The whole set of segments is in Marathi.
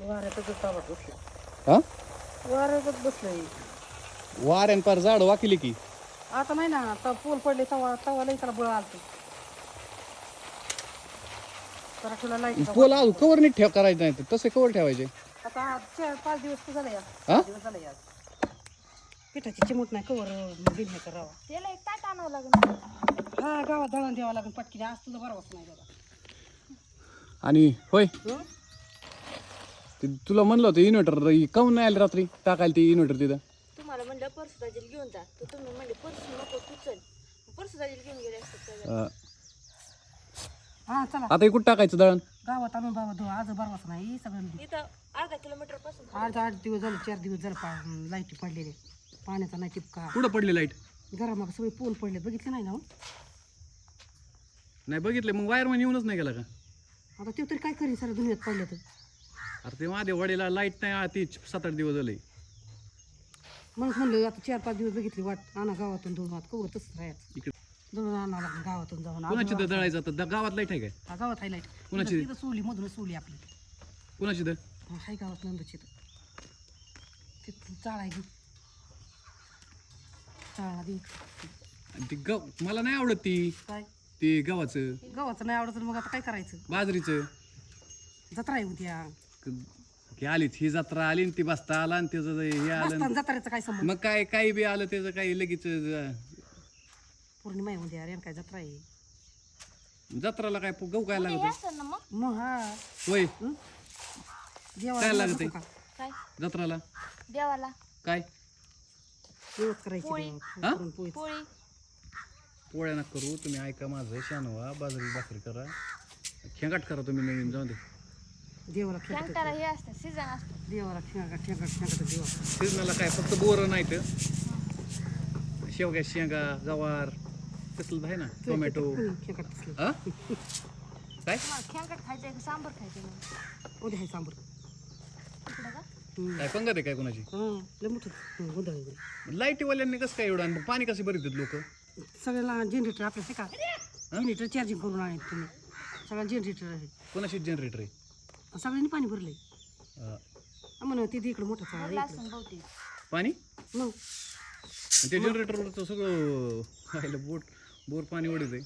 वाऱ्यातच ताबत बसले. हा? वाऱ्यातच बसलोय वाऱ्यान पार झाड वाकिली की. आता नाही ना आता पोल पडले तवा तवा लई त्याला बळ आलतो. तर तुला लाइट पोल आज कवर नीट ठेव करायचं नाही तर तसे कवर ठेवायचे. आता आज चार पाच दिवस तर झाले आज हा? पाच दिवस झाले आज पिठाची चिमूट नाही कवर बिझनेस करावा. त्याला एक ताट आणावं लागेल. हा गावात दळण द्यावं लागेल आज तुझं नाही आणि होय? हं? ते तुला म्हणलं होतं इन्व्हर्टर काऊन नाही आले रात्री? टाकायला ते इन्व्हर्टर तिथं. तुम्हाला म्हणलं परसू दाजीला घेऊन जा. तर तुम्ही म्हणले परसू नको तू चल. परसू दाजीला घेऊन गेले असतात त्याला. अं, हा चला. आता हे कुठं टाकायचं दळण? गावात आणून बाबा दो आज बरोबर नाही सगळं इथं अर्धा किलोमीटरपासून आठ आठ दिवस झाले चार दिवस झाले पा लाईटी पडलेले. पाण्याचा नाही टिपका कुठं पडली लाइट? घरामाग सगळे पोल पडले. बघितले नाही ना हो? नाही बघितलं मग वायरमॅन येऊनच नाही गेला का? आता ते तरी काय करीन सर दुनियात पडले तर. अरे ते माझ्या वडीला लाइट नाही आ- ती सात आठ दिवस झाले. म्हणून म्हणलं आता चार पाच दिवस बघितली वाट आणा गावातून दोन वाट कवर तसं राहायचं इकडे. दोन आणा लागेल गावातून जाऊन कुणाची तर दळायचं आता? द- गावात लाइट आहे काय? हा, गावात हाय लाइट कुणाची? तिथं सोली मधून सोली आपली. कुणाची हा, हाय गावात नंदूची तिथं चाळ आहे चाळा दे. आणि ती गव मला नाही आवडत ती. काय? ते गव्हाचं. गावाचं नाही आवडत तर मग आता काय करायचं? बाजरीचं. जत्रा आहे उद्या. क- आलीच ही जत्रा आली आणि ती बसता आला आणि त्याचं हे आलं जत्रेचा काय संबंध? मग काय काही बी आलं त्याचं काही लगेच अं, पौर्णिमा उद्या अरे काय जत्रा आहे? जत्राला काय गहू काय लागत असतं ना मग? मग हा. होय. काय लागत नको का? काय? जत्राला? देवाला. काय? करायची पोळी. देवाला. पुरणपोळी. पोळी. पोळ्या नका करू तुम्ही ऐका माझं शानवा बाजरी भाकरी करा. खेंगाट करा तुम्ही नवीन जाऊ दे. देवाला खेळत हे असतं देवाला खेळा देवा सिजनाला काय फक्त बोरं नाही तर शेवग्या शेंगा गवार तसलं आहे ना टोमॅटो तसलं. हा? काय? तुम्हाला खेळकट खायचंय का सांबर खायचंय मग उद्या आहे सांबर. तिकडं का? काय पंगत आहे काय कोणाची? हा लय मोठं गोंधळ आहे उद्या. लाईटीवाल्यांनी कसं काय एवढं आणि पाणी कसे भरतात लोक? सगळ्याला जनरेटर आपल्या का? जनरेटर चार्जिंग करून आणत तुम्ही. सगळ्या जनरेटर आहे. कोणाशी जनरेटर आहे? सगळ्यांनी पाणी भरलंय. म्हणा तिथे इकडे मोठा चाळा आहे पाणी. मग. आणि ते सगळं खायला बोट बोर पाणी ओढत आहे.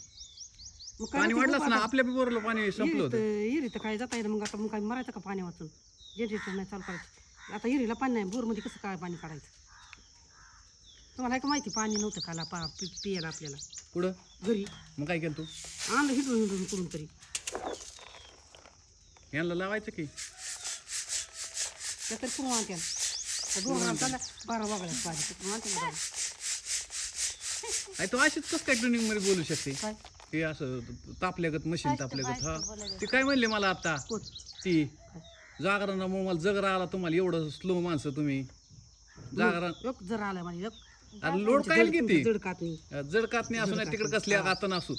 मग काय पाणी वाढलंच ना आपल्या बी बोरला पाणी संपलं होतं. इरीत इरीत काय जाता येईल मग आता मग काय मरायचं का पाणी वाचून? जनरेटर नाही चालू करायचं. आता इरीला पाणी नाही बोरमध्ये कसं काय पाणी काढायचं? तुम्हाला आहे का माहिती पाणी नव्हतं काला पा पि- पियाला आपल्याला. पुढं घरी. मग काय केलं तू? आणलं हिंडून हिंडून करून तरी. यांना लावायचं की? तरी बारा वागळ्यात करून आणते अरे तू अशीच कसं काय ट्रेनिंगमध्ये बोलू शकते? काय? ते असं तापल्यागत मशीन तापल्यागत हा. ते काय म्हणले मला आता? कोण? ती. जागरण मग मला जगरा आला तुम्हाला एवढं स्लो माणसं तुम्ही. जागरण एक जर आला म्हणजे एक अरे लोड काय किती? जडकात नाही जडकात नाही असू नाही तिकडे कसली आता नसू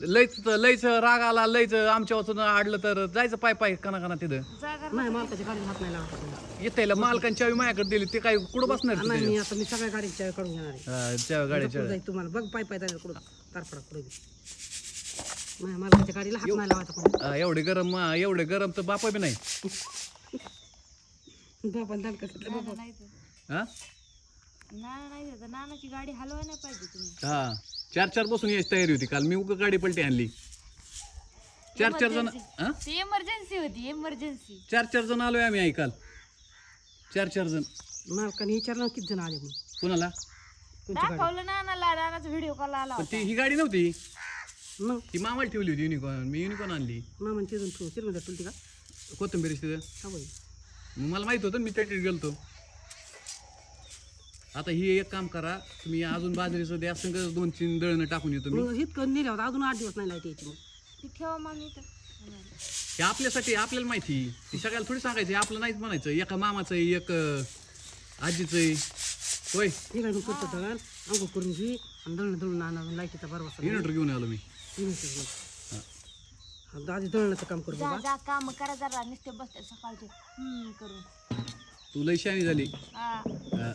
लयच लयच राग आला लयच आमच्या वाचून आडलं तर जायचं पाय पाय कना कना तिथं. जागा नाही मालकाच्या गाडीला हात नाही लावत आपण. येते मालकांची चावी माझ्याकडे दिली ते काय कुठं बसणार ते नाही मी आता मी सगळ्या गाडीच्या काढून घेणार आहे? हा, गाड्याच्या जाईल तुम्हाला? बघ पाय पाय जायला कुठं तारपडा पुढे नाही मालकाच्या गाडीला हात नाही लावायचा कुठं. हा, एवढे गरम हा, एवढे गरम तर बापा बी नाही. बाबा दाल कसं हा? नाना नाही तर नानाची गाडी हलवाय नाही पाहिजे तुम्ही. हा. चार चार बसून यायची तयारी होती काल. मी उग गाडी पलटी आणली. चार चार जण हा? ती इमर्जन्सी होती इमर्जन्सी चार चार जण आलोय आम्ही आई काल. चार चार जण. मालकाने विचारलं ना किती जण आले म्हणून. कुणाला? दाखवलं नानाला नानाचा व्हिडिओ कॉल आला पण ती ही गाडी नव्हती. मग? ती मामाला ठेवली होती युनिकॉर्न मी युनिकॉर्न आणली. मामा तिथून तुलती का? कोथिंबीर तिथं. हा बाई. मग मला माहीत होतं मी त्याच्यात गेलतो. आता ही एक काम करा तुम्ही अजून बाजरीचं द्या संग दोन तीन दळणं टाकून येतो मी. मग इतकं नेल्या होता अजून आठ दिवस नाही लाइट यायची मग. ती ठेवा तर हे आपल्यासाठी आपल्याला माहिती ती सगळ्याला थोडी सांगायचं हे आपलं नाहीच म्हणायचं. एका मामाचं आहे, एक अं, आजीचं आहे. होय. हे काय करतो दळण अंघोळ करून घे आणि दळण दळून आणा लाईटीचा बरोबर इन्व्हर्टर घेऊन आलो मी. आधी दळणाचं काम करू जा बाबा. जा काम करा जरा नुसते बसते सकाळचे. हम्म करून तू लय शानी झाली. हा. हा.